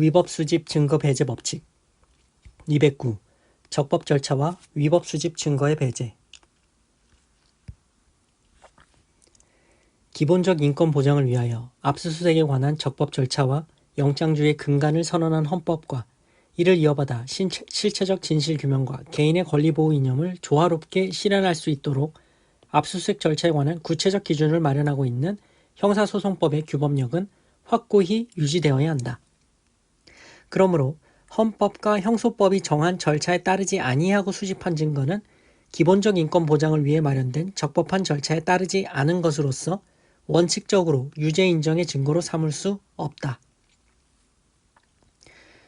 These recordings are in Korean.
위법 수집 증거 배제 법칙 209. 적법 절차와 위법 수집 증거의 배제 기본적 인권 보장을 위하여 압수수색에 관한 적법 절차와 영장주의 근간을 선언한 헌법과 이를 이어받아 신체, 실체적 진실 규명과 개인의 권리 보호 이념을 조화롭게 실현할 수 있도록 압수수색 절차에 관한 구체적 기준을 마련하고 있는 형사소송법의 규범력은 확고히 유지되어야 한다. 그러므로 헌법과 형소법이 정한 절차에 따르지 아니하고 수집한 증거는 기본적 인권 보장을 위해 마련된 적법한 절차에 따르지 않은 것으로서 원칙적으로 유죄 인정의 증거로 삼을 수 없다.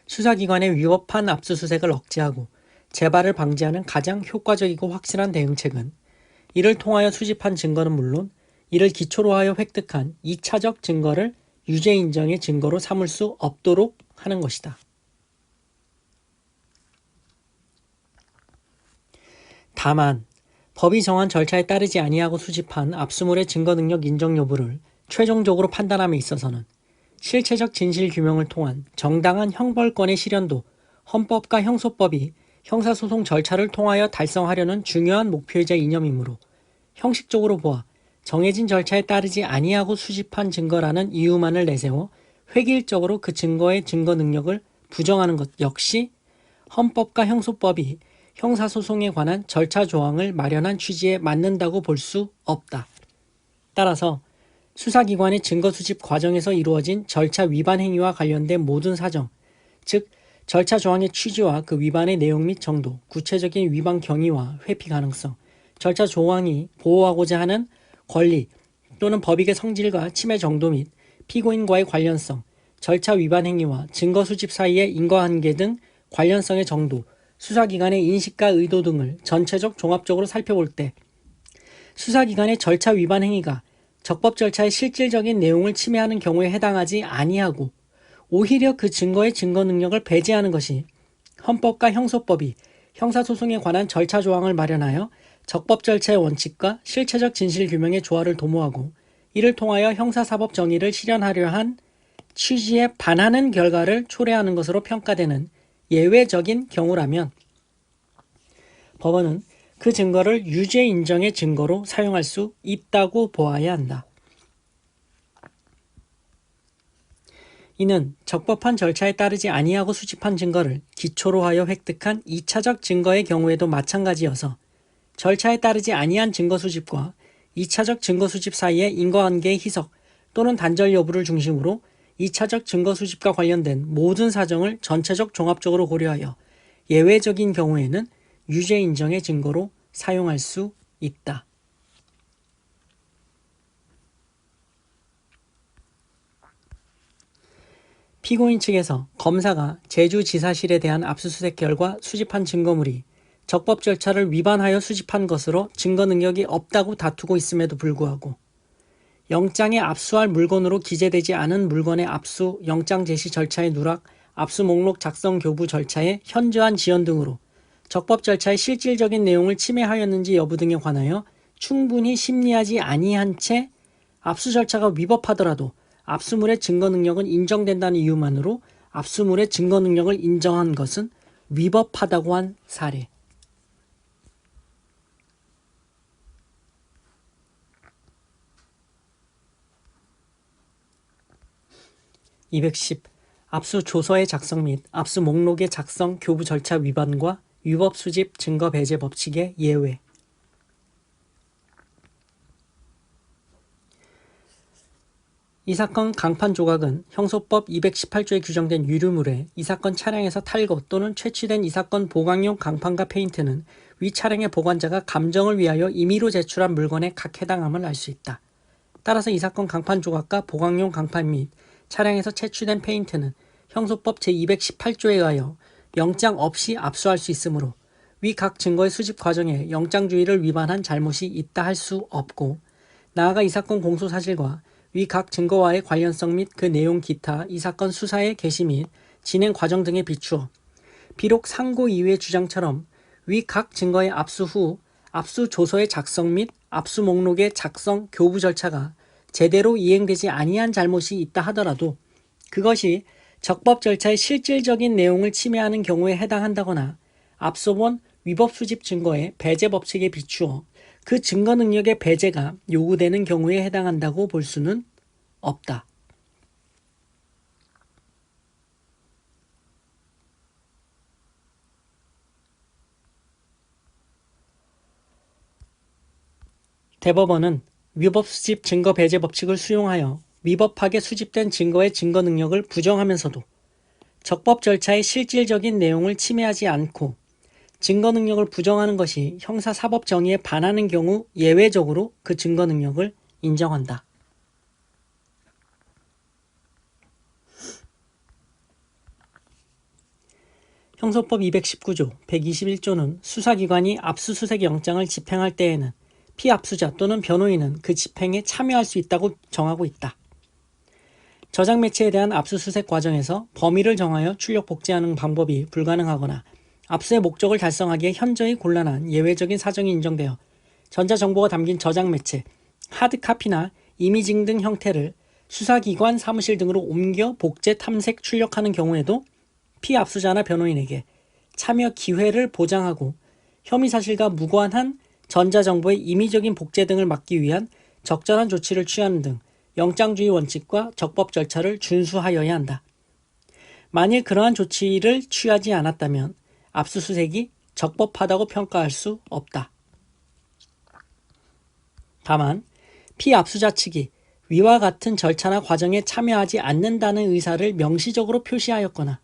수사기관의 위법한 압수수색을 억제하고 재발을 방지하는 가장 효과적이고 확실한 대응책은 이를 통하여 수집한 증거는 물론 이를 기초로 하여 획득한 2차적 증거를 유죄 인정의 증거로 삼을 수 없도록 하는 것이다. 다만 법이 정한 절차에 따르지 아니하고 수집한 압수물의 증거 능력 인정 여부를 최종적으로 판단함에 있어서는 실체적 진실 규명을 통한 정당한 형벌권의 실현도 헌법과 형소법이 형사소송 절차를 통하여 달성하려는 중요한 목표이자 이념이므로 형식적으로 보아 정해진 절차에 따르지 아니하고 수집한 증거라는 이유만을 내세워 획일적으로 그 증거의 증거 능력을 부정하는 것 역시 헌법과 형소법이 형사소송에 관한 절차 조항을 마련한 취지에 맞는다고 볼 수 없다. 따라서 수사기관의 증거 수집 과정에서 이루어진 절차 위반 행위와 관련된 모든 사정, 즉 절차 조항의 취지와 그 위반의 내용 및 정도, 구체적인 위반 경위와 회피 가능성, 절차 조항이 보호하고자 하는 권리 또는 법익의 성질과 침해 정도 및 피고인과의 관련성, 절차 위반 행위와 증거 수집 사이의 인과관계 등 관련성의 정도, 수사기관의 인식과 의도 등을 전체적 종합적으로 살펴볼 때 수사기관의 절차 위반 행위가 적법 절차의 실질적인 내용을 침해하는 경우에 해당하지 아니하고 오히려 그 증거의 증거 능력을 배제하는 것이 헌법과 형소법이 형사소송에 관한 절차 조항을 마련하여 적법 절차의 원칙과 실체적 진실 규명의 조화를 도모하고 이를 통하여 형사사법 정의를 실현하려 한 취지에 반하는 결과를 초래하는 것으로 평가되는 예외적인 경우라면 법원은 그 증거를 유죄 인정의 증거로 사용할 수 있다고 보아야 한다. 이는 적법한 절차에 따르지 아니하고 수집한 증거를 기초로 하여 획득한 2차적 증거의 경우에도 마찬가지여서 절차에 따르지 아니한 증거 수집과 2차적 증거 수집 사이의 인과관계의 희석 또는 단절 여부를 중심으로 2차적 증거 수집과 관련된 모든 사정을 전체적 종합적으로 고려하여 예외적인 경우에는 유죄 인정의 증거로 사용할 수 있다. 피고인 측에서 검사가 제주지사실에 대한 압수수색 결과 수집한 증거물이 적법 절차를 위반하여 수집한 것으로 증거 능력이 없다고 다투고 있음에도 불구하고 영장에 압수할 물건으로 기재되지 않은 물건의 압수, 영장 제시 절차의 누락, 압수 목록 작성 교부 절차의 현저한 지연 등으로 적법 절차의 실질적인 내용을 침해하였는지 여부 등에 관하여 충분히 심리하지 아니한 채 압수 절차가 위법하더라도 압수물의 증거 능력은 인정된다는 이유만으로 압수물의 증거 능력을 인정한 것은 위법하다고 한 사례. 210. 압수 조서의 작성 및 압수 목록의 작성 교부 절차 위반과 위법 수집 증거 배제 법칙의 예외. 이 사건 강판 조각은 형소법 218조에 규정된 유류물에 이 사건 차량에서 탈거 또는 채취된 이 사건 보강용 강판과 페인트는 위 차량의 보관자가 감정을 위하여 임의로 제출한 물건에 각 해당함을 알 수 있다. 따라서 이 사건 강판 조각과 보강용 강판 및 차량에서 채취된 페인트는 형소법 제218조에 의하여 영장 없이 압수할 수 있으므로 위 각 증거의 수집 과정에 영장주의를 위반한 잘못이 있다 할 수 없고 나아가 이 사건 공소 사실과 위 각 증거와의 관련성 및 그 내용 기타 이 사건 수사의 개시 및 진행 과정 등에 비추어 비록 상고 이후의 주장처럼 위 각 증거의 압수 후 압수 조서의 작성 및 압수 목록의 작성 교부 절차가 제대로 이행되지 아니한 잘못이 있다 하더라도 그것이 적법 절차의 실질적인 내용을 침해하는 경우에 해당한다거나 앞서 본 위법 수집 증거의 배제 법칙에 비추어 그 증거 능력의 배제가 요구되는 경우에 해당한다고 볼 수는 없다. 대법원은 위법 수집 증거 배제 법칙을 수용하여 위법하게 수집된 증거의 증거 능력을 부정하면서도 적법 절차의 실질적인 내용을 침해하지 않고 증거 능력을 부정하는 것이 형사 사법 정의에 반하는 경우 예외적으로 그 증거 능력을 인정한다. 형소법 219조 121조는 수사기관이 압수수색 영장을 집행할 때에는 피압수자 또는 변호인은 그 집행에 참여할 수 있다고 정하고 있다. 저장 매체에 대한 압수수색 과정에서 범위를 정하여 출력 복제하는 방법이 불가능하거나 압수의 목적을 달성하기에 현저히 곤란한 예외적인 사정이 인정되어 전자정보가 담긴 저장 매체, 하드카피나 이미징 등 형태를 수사기관 사무실 등으로 옮겨 복제 탐색 출력하는 경우에도 피압수자나 변호인에게 참여 기회를 보장하고 혐의 사실과 무관한 전자정보의 임의적인 복제 등을 막기 위한 적절한 조치를 취하는 등 영장주의 원칙과 적법 절차를 준수하여야 한다. 만일 그러한 조치를 취하지 않았다면 압수수색이 적법하다고 평가할 수 없다. 다만 피압수자 측이 위와 같은 절차나 과정에 참여하지 않는다는 의사를 명시적으로 표시하였거나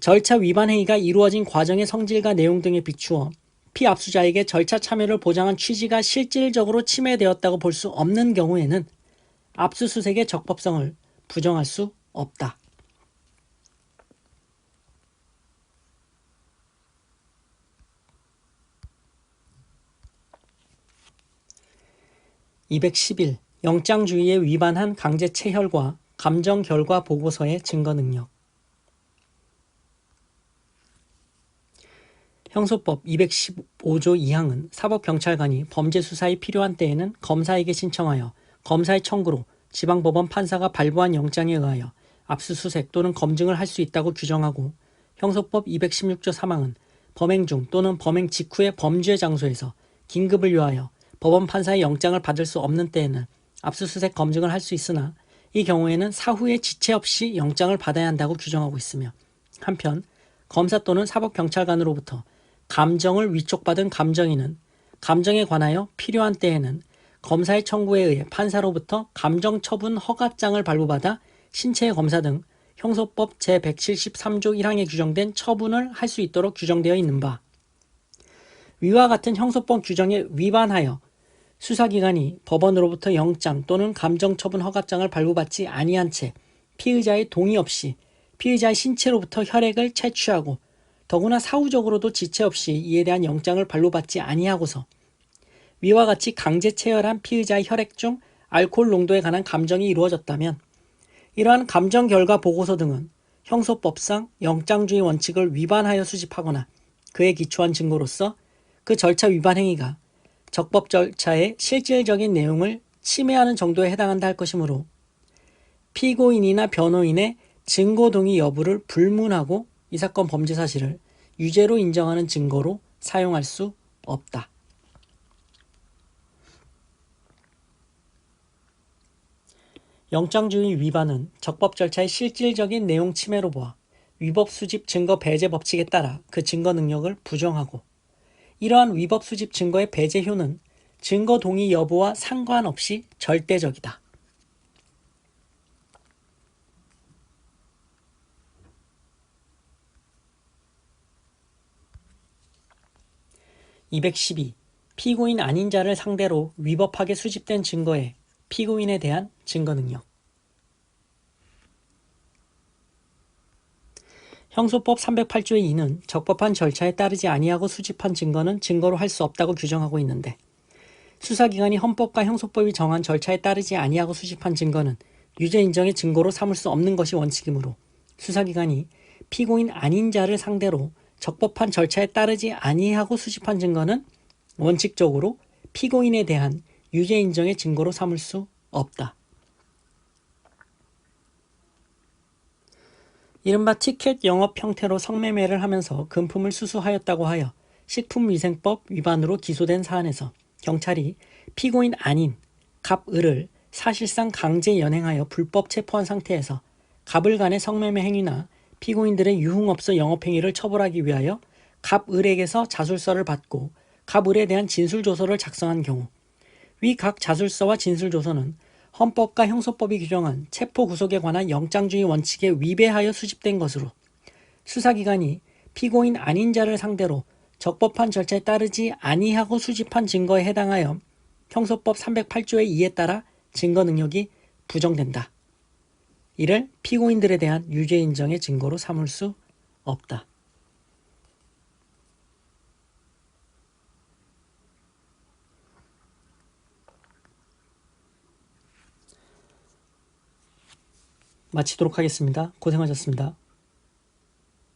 절차 위반 행위가 이루어진 과정의 성질과 내용 등에 비추어 피압수자에게 절차 참여를 보장한 취지가 실질적으로 침해되었다고 볼 수 없는 경우에는 압수수색의 적법성을 부정할 수 없다. (211) 영장주의에 위반한 강제 체혈과 감정 결과 보고서의 증거 능력 형소법 215조 2항은 사법경찰관이 범죄 수사에 필요한 때에는 검사에게 신청하여 검사의 청구로 지방법원 판사가 발부한 영장에 의하여 압수수색 또는 검증을 할 수 있다고 규정하고 형소법 216조 3항은 범행 중 또는 범행 직후의 범죄 장소에서 긴급을 요하여 법원 판사의 영장을 받을 수 없는 때에는 압수수색 검증을 할 수 있으나 이 경우에는 사후에 지체 없이 영장을 받아야 한다고 규정하고 있으며 한편 검사 또는 사법경찰관으로부터 감정을 위촉받은 감정인은 감정에 관하여 필요한 때에는 검사의 청구에 의해 판사로부터 감정 처분 허가장을 발부받아 신체 검사 등 형소법 제173조 1항에 규정된 처분을 할 수 있도록 규정되어 있는 바. 위와 같은 형소법 규정에 위반하여 수사기관이 법원으로부터 영장 또는 감정처분 허가장을 발부받지 아니한 채 피의자의 동의 없이 피의자의 신체로부터 혈액을 채취하고 더구나 사후적으로도 지체 없이 이에 대한 영장을 발부받지 아니하고서 위와 같이 강제 체열한 피의자의 혈액 중 알코올 농도에 관한 감정이 이루어졌다면 이러한 감정 결과 보고서 등은 형소법상 영장주의 원칙을 위반하여 수집하거나 그에 기초한 증거로서 그 절차 위반 행위가 적법 절차의 실질적인 내용을 침해하는 정도에 해당한다 할 것이므로 피고인이나 변호인의 증거 동의 여부를 불문하고 이 사건 범죄 사실을 유죄로 인정하는 증거로 사용할 수 없다. 영장주의 위반은 적법 절차의 실질적인 내용 침해로 보아 위법 수집 증거 배제 법칙에 따라 그 증거 능력을 부정하고 이러한 위법 수집 증거의 배제 효는 증거 동의 여부와 상관없이 절대적이다. 212. 피고인 아닌 자를 상대로 위법하게 수집된 증거에 피고인에 대한 증거 능력. 형소법 308조의 2는 적법한 절차에 따르지 아니하고 수집한 증거는 증거로 할 수 없다고 규정하고 있는데 수사기관이 헌법과 형소법이 정한 절차에 따르지 아니하고 수집한 증거는 유죄 인정의 증거로 삼을 수 없는 것이 원칙이므로 수사기관이 피고인 아닌 자를 상대로 적법한 절차에 따르지 아니하고 수집한 증거는 원칙적으로 피고인에 대한 유죄 인정의 증거로 삼을 수 없다. 이른바 티켓 영업 형태로 성매매를 하면서 금품을 수수하였다고 하여 식품위생법 위반으로 기소된 사안에서 경찰이 피고인 아닌 갑을을 사실상 강제 연행하여 불법 체포한 상태에서 갑을 간의 성매매 행위나 피고인들의 유흥업소 영업행위를 처벌하기 위하여 갑을에게서 자술서를 받고 갑을에 대한 진술조서를 작성한 경우 위 각 자술서와 진술조서는 헌법과 형소법이 규정한 체포 구속에 관한 영장주의 원칙에 위배하여 수집된 것으로 수사기관이 피고인 아닌 자를 상대로 적법한 절차에 따르지 아니하고 수집한 증거에 해당하여 형소법 308조의 2에 따라 증거 능력이 부정된다. 이를 피고인들에 대한 유죄 인정의 증거로 삼을 수 없다. 마치도록 하겠습니다. 고생하셨습니다.